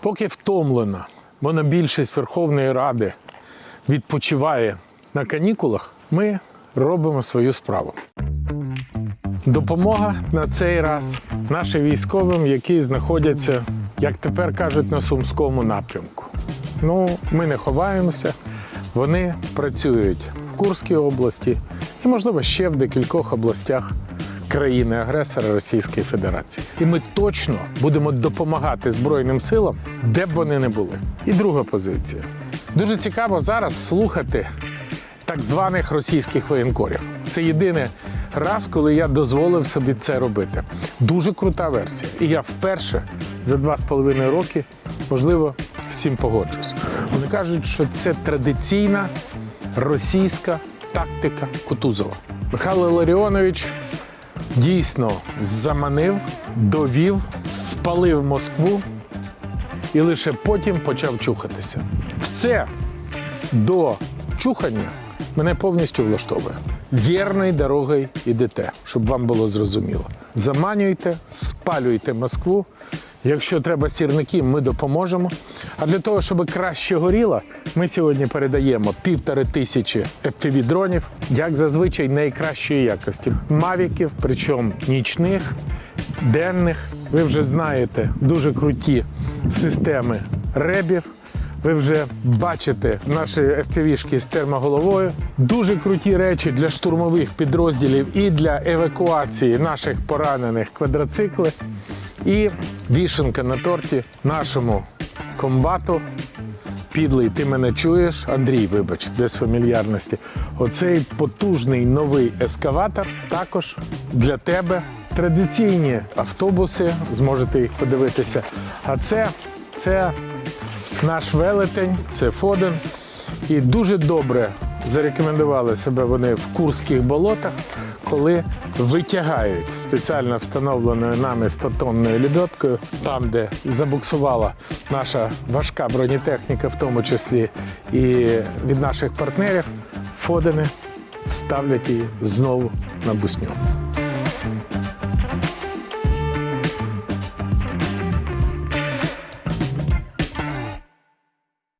Поки втомлена монобільшість Верховної Ради відпочиває на канікулах, ми робимо свою справу. Допомога на цей раз нашим військовим, які знаходяться, як тепер кажуть, на Сумському напрямку. Ну, ми не ховаємося, вони працюють в Курській області і, можливо, ще в декількох областях країни-агресора Російської Федерації. І ми точно будемо допомагати Збройним силам, де б вони не були. І друга позиція. Дуже цікаво зараз слухати так званих російських воєнкорів. Це єдиний раз, коли я дозволив собі це робити. Дуже крута версія. І я вперше за два з половиною роки, можливо, з цим погоджуюсь. Вони кажуть, що це традиційна російська тактика Кутузова. Михайло Ларіонович дійсно заманив, довів, спалив Москву і лише потім почав чухатися. Все до чухання мене повністю влаштовує. Вірною дорогою ідете, щоб вам було зрозуміло. Заманюйте, спалюйте Москву. Якщо треба сірники, ми допоможемо. А для того, щоб краще горіло, ми сьогодні передаємо півтори тисячі fpv дронів, як зазвичай найкращої якості. Мавіків, причому нічних, денних. Ви вже знаєте дуже круті системи ребів. Ви вже бачите наші FPV-шки з термоголовою. Дуже круті речі для штурмових підрозділів і для евакуації наших поранених квадроцикли. І вішенка на торті нашому комбату. Підлий, ти мене чуєш, Андрій, вибач, без фамільярності. Оцей потужний новий ескаватор також для тебе. Традиційні автобуси, зможете їх подивитися. А це, це наш велетень, це Фоден. І дуже добре зарекомендували себе вони в Курських болотах, коли витягають спеціально встановленою нами 100-тонною лебедкою, там, де забуксувала наша важка бронетехніка, в тому числі і від наших партнерів, фодини ставлять її знову на бусню.